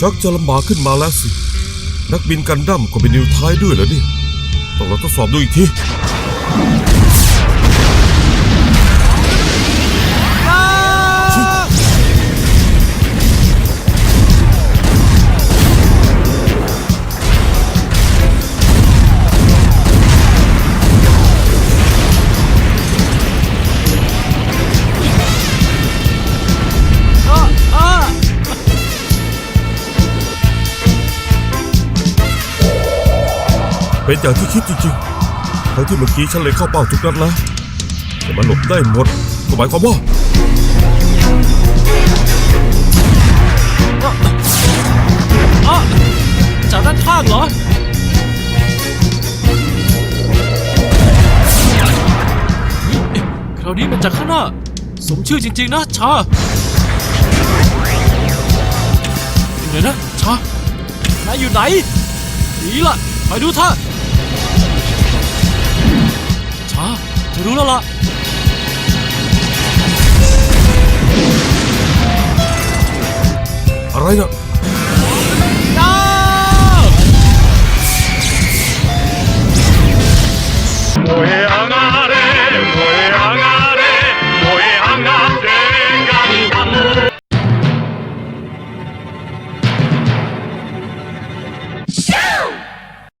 ชักจะลำบากขึ้นมาแล้วสิ นักบินกันดั้มก็เป็นนิวท้ายด้วยเหรอเนี่ยต้องเราทดสอบดูอีกที เป็นอย่างที่คิดจริงๆทั้งที่เมื่อกี้ฉันเลยเข้าเป้าทุกนัดแล้ว แต่มันหลบได้หมดก็หมายความว่าอ้าจากด้านข้างเหรอคราวนี้มาจากข้างหน้า สมชื่อจริง ๆ นะชาอยู่ไหนนะชานายอยู่ไหนดีละไปดูท่าช รู้แล้วล่ะอะไรนะ